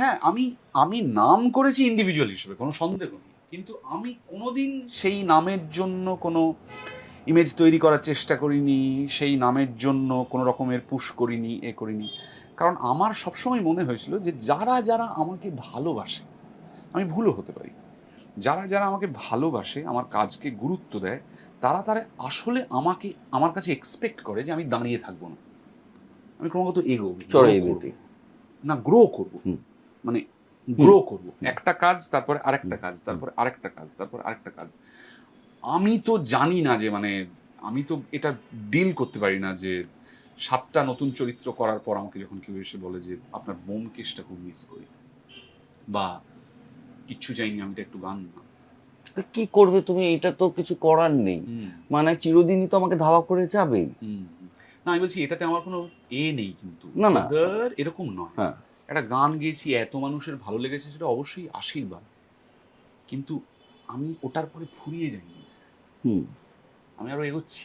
হ্যাঁ আমি আমি নাম করেছি ইন্ডিভিজুয়াল হিসেবে কোনো সন্দেহ নেই। কিন্তু আমি কোনোদিন সেই নামের জন্য কোনো ইমেজ তৈরি করার চেষ্টা করিনি সেই নামের জন্য কোনো রকমের পুশ করিনি এ করিনি। কারণ আমার সবসময় মনে হয়েছিল যে যারা যারা আমাকে ভালোবাসে আমি ভুলও হতে পারি। যারা যারা আমাকে ভালোবাসে আমার কাজকে গুরুত্ব দেয় তারা তারা আসলে আমাকে আমার কাছে এক্সপেক্ট করে যে আমি দাঁড়িয়ে থাকব না। আমি ক্রমাগত grow না গ্রো করব। মানে গ্রো করব। একটা কাজ তারপরে আরেকটা কাজ তারপরে আরেকটা কাজ তারপরে আরেকটা কাজ। আমি তো জানি না যে মানে আমি তো এটা ডিল করতে পারি না যে সাতটা নতুন চরিত্র করার পর আমাকে যখন কেউ এসে বলে যে আপনার বোমকেশটা খুব মিস করি। বা কিচ্ছু চাইনি আমি তো একটু গান না কি করবে তুমি? এটা তো কিছু করার নেই। মানে চিরদিনই তো আমাকে ধাওয়া করে যাবে। না আমি বলছি এটাতে আমার কোনো এ নেই কিন্তু। না, না। এরকম নয়। হ্যাঁ। একটা গান গেয়েছি এত মানুষের ভালো লেগেছে সেটা অবশ্যই আশীর্বাদ। কিন্তু আমি ওটার পরে ফুরিয়ে যাইনি। হুম। আমি আরও এগোচ্ছি।